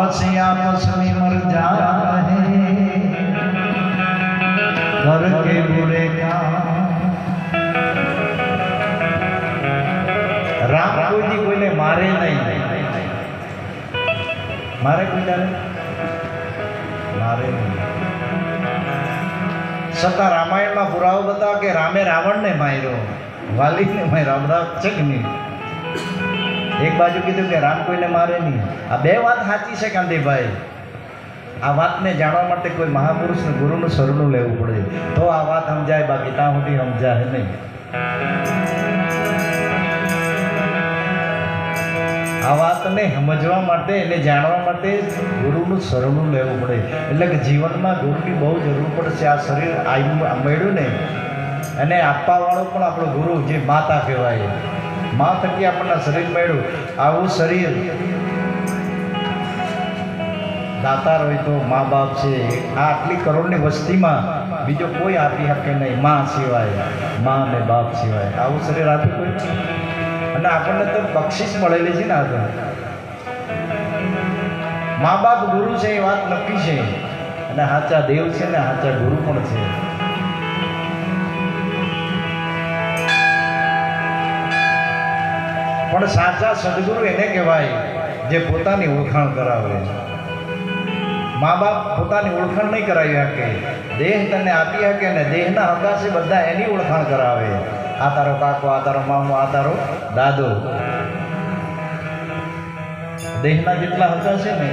आपस ही आपस में मर जाए घर के बुरे काम રામ કોઈથી કોઈને મારે નહીં મારે કોઈ મારે નહીં છતાં રામાયણમાં પુરાવો બતાવો કે રામે રાવણને માર્યો વાલીને માર્યો આ બધા છે કે નહીં એક બાજુ કીધું કે રામ કોઈને મારે નહીં. આ બે વાત સાચી છે કાંતિભાઈ આ વાતને જાણવા માટે કોઈ મહાપુરુષને ગુરુનું સરનું લેવું પડે. તો આ વાત સમજાય, બાકી ત્યાં સુધી સમજાય નહીં. આ વાતને સમજવા માટે એને જાણવા માટે ગુરુનું સરણું લેવું પડે. એટલે કે જીવનમાં ગુરુની બહુ જરૂર પડશે આ શરીર આવ્યું મળ્યું ને અને આપવાવાળો પણ આપણો ગુરુ જે માતા કહેવાય. મા થકી આપણને શરીર મળ્યું. આવું શરીર દાતાર હોય તો મા બાપ છે, આ આટલી કરોડની વસ્તીમાં બીજો કોઈ આપી શકે નહીં. મા સિવાય, મા અને બાપ સિવાય. આવું શરીર આપી કોઈ? અને આપણને તો બક્ષિસ મળેલી છે ને આજે મા બાપ ગુરુ છે એ વાત નક્કી છે. અને સાચા દેવ છે ને સાચા ગુરુ પણ છે. પણ સાચા સદગુરુ એને કહેવાય, જે પોતાની ઓળખાણ કરાવે. મા બાપ પોતાની ઓળખાણ નહીં કરાવી શકે. દેહ તને આપી શકે ને દેહના અવકાશે બધા એની ઓળખાણ કરાવે. આ તારો કાકો, આ તારો મામો, આ તારો દાદો. દેહના જેટલા હકાશે ને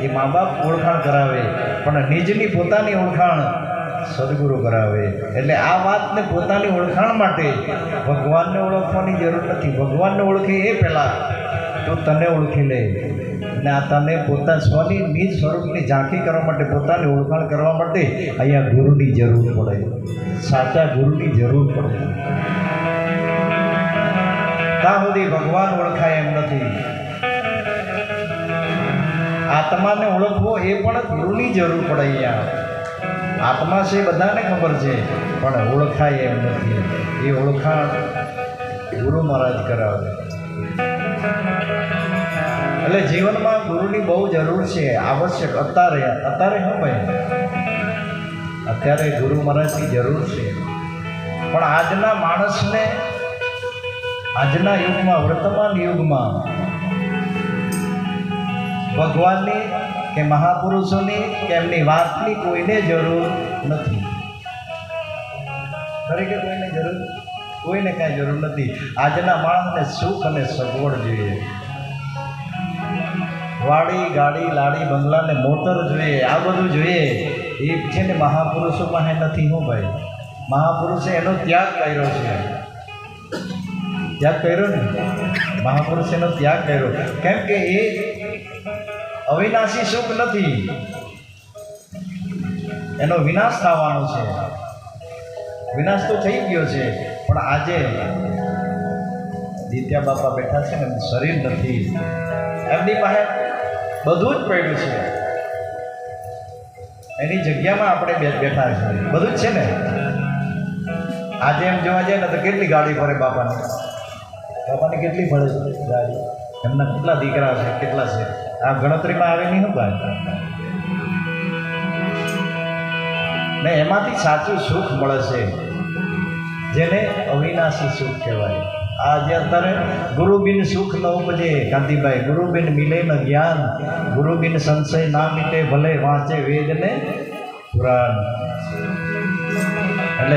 એ મા બાપ ઓળખાણ કરાવે. પણ નિજની પોતાની ઓળખાણ સદગુરુ કરાવે. એટલે આ વાતને પોતાની ઓળખાણ માટે ભગવાનને ઓળખવાની જરૂર નથી. ભગવાનને ઓળખે એ પહેલાં તો તને ઓળખી લે. અને આ તને પોતા સ્વની નિજ સ્વરૂપની ઝાંખી કરવા માટે પોતાની ઓળખાણ કરવા માટે અહીંયા ગુરુની જરૂર પડે. સાચા ગુરુની જરૂર પડે. ત્યાં સુધી ભગવાન ઓળખાય એમ નથી. આત્માને ઓળખવો એ પણ ગુરુની જરૂર પડે અહીંયા. આત્મા છે બધાને ખબર છે, પણ ઓળખાય એમ નથી. એ ઓળખાણ ગુરુ મહારાજ કરાવે. એટલે જીવનમાં ગુરુની બહુ જરૂર છે, આવશ્યક. અત્યારે અત્યારે શું ભાઈ. અત્યારે ગુરુ મહારાજની જરૂર છે. પણ આજના માણસને, આજના યુગમાં, વર્તમાન યુગમાં ભગવાનની કે મહાપુરુષોની કે એમની વાતની કોઈને જરૂર નથી. ખરેખર કોઈને જરૂર? કોઈને કાંઈ જરૂર નથી. આજના માણસને સુખ અને સગવડ જોઈએ. વાડી, ગાડી, લાડી, બંગલા ને મોટર જોઈએ. આ બધું જોઈએ. એ છે ને મહાપુરુષો પાસે નથી, હું ભાઈ? મહાપુરુષે એનો ત્યાગ કર્યો છે. ત્યાગ કર્યો ને? મહાપુરુષ એનો ત્યાગ કર્યો. કેમ કે એ અવિનાશી સુખ નથી. એનો વિનાશ થવાનો છે. વિનાશ તો થઈ ગયો છે, પણ આજે દિત્યા બાપા બેઠા છે ને શરીર નથી. એમની પાસે બધું જ પડ્યું છે. એની જગ્યામાં આપણે બેઠા છીએ બધું જ છે ને? આજે એમ જોવા જાય ને તો કેટલી ગાડી ફરે બાપાની? બાપાની કેટલી છે ગાડી? એમના કેટલા દીકરા છે, કેટલા છે? આ ગણતરીમાં આવે નહીં ભાઈ? ને એમાંથી સાચું સુખ મળે છે, જેને અવિનાશી સુખ કહેવાય. આ જે અત્યારે ગુરુબિન સુખ ન ઉપજે કાંતિભાઈ ગુરુબિન મિલે ન જ્ઞાન, ગુરુબિન સંશય ના મીટે, ભલે વાંચે વેદ ને પુરાણ.